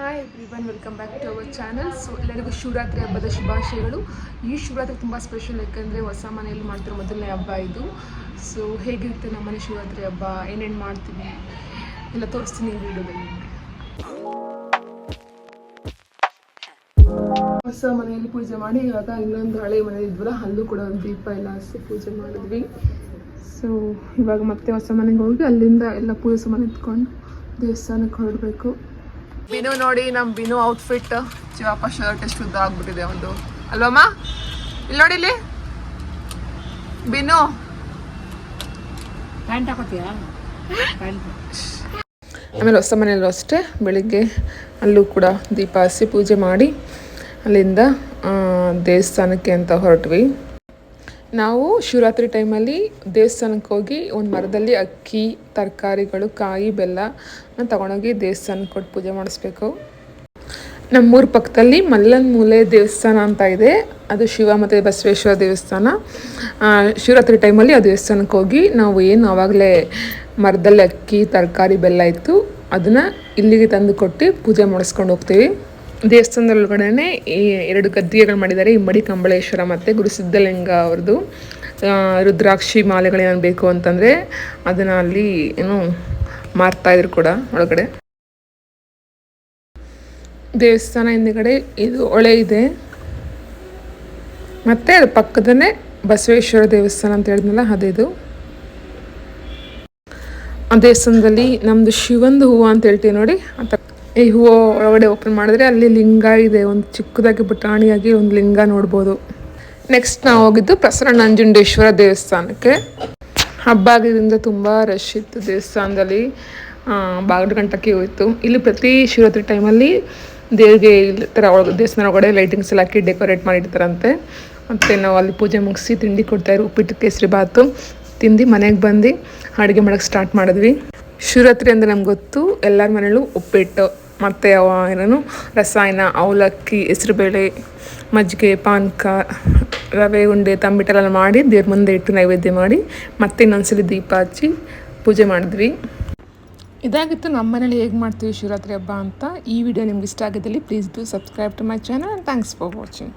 Hi everyone welcome back to our channel so ಎಲ್ಲರಿಗೂ ಶಿವರಾತ್ರಿ ಹಬ್ಬದ ಶುಭಾಶಯಗಳು. ಈ ಶಿವರಾತ್ರಿ ತುಂಬ ಸ್ಪೆಷಲ್ ಯಾಕಂದರೆ ಹೊಸ ಮನೆಯಲ್ಲಿ ಮಾಡ್ತಿರೋ ಮೊದಲನೇ ಹಬ್ಬ ಇದು. ಸೊ ಹೇಗಿರುತ್ತೆ ನಮ್ಮ ಮನೆ ಶಿವರಾತ್ರಿ ಹಬ್ಬ? ಏನೇನು ಮಾಡ್ತೀವಿ? ಎಲ್ಲ ತೋರಿಸ್ತೀನಿ ವಿಡಿಯೋದಲ್ಲಿ. ಹೊಸ ಮನೆಯಲ್ಲಿ ಪೂಜೆ ಮಾಡಿ, ಇವಾಗ ಇನ್ನೊಂದು ಹಳೆ ಮನೆ ಇದ್ವಲ್ಲ, ಅಲ್ಲೂ ಕೂಡ ಒಂದು ದೀಪ ಎಲ್ಲ ಹಸಿ ಪೂಜೆ ಮಾಡಿದ್ವಿ. ಸೊ ಇವಾಗ ಮತ್ತೆ ಹೊಸ ಮನೆಗೆ ಹೋಗಿ, ಅಲ್ಲಿಂದ ಎಲ್ಲ ಪೂಜೆ ಸಾಮಾನು ಎತ್ಕೊಂಡು ದೇವಸ್ಥಾನಕ್ಕೆ ಹೊರಡಬೇಕು. ಬಿನು ನೋಡಿ ನಮ್ಮ ಬಿನು ಔಟ್ಫಿಟ್ ಶಿವಪ್ಪ ಶರ್ಟ್ ಎಷ್ಟು ಉದ್ದ ಆಗ್ಬಿಟ್ಟಿದೆ ಒಂದು. ಅಲ್ವಮ್ಮ ಇಲ್ಲಿ ನೋಡಿ ಇಲ್ಲಿ. ಬಿನು ಪ್ಯಾಂಟ್ ಆಮೇಲೆ ಹೊಸ ಮನೆಯಲ್ಲೂ ಅಷ್ಟೇ ಬೆಳಿಗ್ಗೆ ಅಲ್ಲೂ ಕೂಡ ದೀಪ ಹಚ್ಚಿ ಪೂಜೆ ಮಾಡಿ ಅಲ್ಲಿಂದ ದೇವಸ್ಥಾನಕ್ಕೆ ಅಂತ ಹೊರಟ್ವಿ. ನಾವು ಶಿವರಾತ್ರಿ ಟೈಮಲ್ಲಿ ದೇವಸ್ಥಾನಕ್ಕೆ ಹೋಗಿ ಒಂದು ಮರದಲ್ಲಿ ಅಕ್ಕಿ, ತರಕಾರಿಗಳು, ಕಾಯಿ, ಬೆಲ್ಲ ತಗೊಂಡೋಗಿ ದೇವಸ್ಥಾನಕ್ಕೆ ಕೊಟ್ಟು ಪೂಜೆ ಮಾಡಿಸ್ಬೇಕು. ನಮ್ಮೂರ ಪಕ್ಕದಲ್ಲಿ ಮಲ್ಲನ್ ಮೂಲೆ ದೇವಸ್ಥಾನ ಅಂತ ಇದೆ. ಅದು ಶಿವ ಮತ್ತು ಬಸವೇಶ್ವರ ದೇವಸ್ಥಾನ. ಶಿವರಾತ್ರಿ ಟೈಮಲ್ಲಿ ಆ ದೇವಸ್ಥಾನಕ್ಕೆ ಹೋಗಿ ನಾವು ಏನು ಆವಾಗಲೇ ಮರದಲ್ಲಿ ಅಕ್ಕಿ, ತರಕಾರಿ, ಬೆಲ್ಲ ಇತ್ತು, ಅದನ್ನು ಇಲ್ಲಿಗೆ ತಂದು ಕೊಟ್ಟು ಪೂಜೆ ಮಾಡಿಸ್ಕೊಂಡು ಹೋಗ್ತೀವಿ. ದೇವಸ್ಥಾನದ ಒಳಗಡೆ ಈ ಎರಡು ಗದ್ದಿಗೆಗಳು ಮಾಡಿದ್ದಾರೆ. ಇಮ್ಮಡಿ ಕಂಬಳೇಶ್ವರ ಮತ್ತು ಗುರುಸಿದ್ಧಲಿಂಗ ಅವ್ರದ್ದು. ರುದ್ರಾಕ್ಷಿ ಮಾಲೆಗಳೇನು ಬೇಕು ಅಂತಂದರೆ ಅದನ್ನು ಅಲ್ಲಿ ಏನು ಮಾರ್ತಾಯಿದ್ರು ಕೂಡ ಒಳಗಡೆ. ದೇವಸ್ಥಾನ ಹಿಂದೆಗಡೆ ಇದು ಹೊಳೆ ಇದೆ. ಮತ್ತು ಅದ್ರ ಪಕ್ಕದಲ್ಲೇ ಬಸವೇಶ್ವರ ದೇವಸ್ಥಾನ ಅಂತ ಹೇಳಿದ್ನಲ್ಲ, ಅದಿದು. ಆ ದೇವಸ್ಥಾನದಲ್ಲಿ ನಮ್ಮದು ಶಿವಂದು ಹೂವು ಅಂತ ಹೇಳ್ತೀವಿ ನೋಡಿ, ಆ ಈ ಹೂವು ಒಳಗಡೆ ಓಪನ್ ಮಾಡಿದ್ರೆ ಅಲ್ಲಿ ಲಿಂಗ ಇದೆ, ಒಂದು ಚಿಕ್ಕದಾಗಿ ಬಟಾಣಿಯಾಗಿ ಒಂದು ಲಿಂಗ ನೋಡ್ಬೋದು. ನೆಕ್ಸ್ಟ್ ನಾವು ಹೋಗಿದ್ದು ಪ್ರಸನ್ನ ನಂಜುಂಡೇಶ್ವರ ದೇವಸ್ಥಾನಕ್ಕೆ. ಹಬ್ಬ ಆಗಿದ್ದರಿಂದ ತುಂಬ ರಶ್ ಇತ್ತು ದೇವಸ್ಥಾನದಲ್ಲಿ. ಬಾಗಿಲು ಗಂಟಕ್ಕೆ ಹೋಯಿತು. ಇಲ್ಲಿ ಪ್ರತಿ ಶಿವರಾತ್ರಿ ಟೈಮಲ್ಲಿ ದೇವ್ರಿಗೆ ಇಲ್ಲಿ ಥರ ಒಳಗೆ ದೇವಸ್ಥಾನ ಒಳಗಡೆ ಲೈಟಿಂಗ್ಸ್ ಎಲ್ಲ ಹಾಕಿ ಡೆಕೋರೇಟ್ ಮಾಡಿರ್ತಾರಂತೆ. ಮತ್ತು ನಾವು ಅಲ್ಲಿ ಪೂಜೆ ಮುಗಿಸಿ ತಿಂಡಿ ಕೊಡ್ತಾಯಿದ್ರು ಉಪ್ಪಿಟ್ಟು, ಕೇಸರಿ ಬಾತು. ತಿಂದು ಮನೆಗೆ ಬಂದು ಅಡುಗೆ ಮಾಡೋಕ್ಕೆ ಸ್ಟಾರ್ಟ್ ಮಾಡಿದ್ವಿ. ಶಿವರಾತ್ರಿ ಅಂದರೆ ನಮ್ಗೆ ಗೊತ್ತು, ಎಲ್ಲರ ಮನೇಲೂ ಉಪ್ಪಿಟ್ಟು. ಮತ್ತು ಅವ ಏನೇನು, ರಸಾಯನ, ಅವಲಕ್ಕಿ, ಹೆಸ್ರುಬೇಳೆ, ಮಜ್ಜಿಗೆ, ಪಾನಕ, ರವೆ, ಉಂಡೆ, ತಂಬಿಟ್ಟೆಲ್ಲ ಮಾಡಿ ದೇವ್ರ ಮುಂದೆ ಇಟ್ಟು ನೈವೇದ್ಯ ಮಾಡಿ ಮತ್ತೆ ಇನ್ನೊಂದ್ಸಲಿ ದೀಪ ಹಚ್ಚಿ ಪೂಜೆ ಮಾಡಿದ್ವಿ. ಇದಾಗಿತ್ತು ನಮ್ಮ ಮನೇಲಿ ಹೇಗೆ ಮಾಡ್ತೀವಿ ಶಿವರಾತ್ರಿ ಹಬ್ಬ ಅಂತ ಈ ವಿಡಿಯೋ ನಿಮ್ಗೆ ಇಷ್ಟ ಆಗಿದ್ದಲ್ಲಿ please do subscribe to my channel and thanks for watching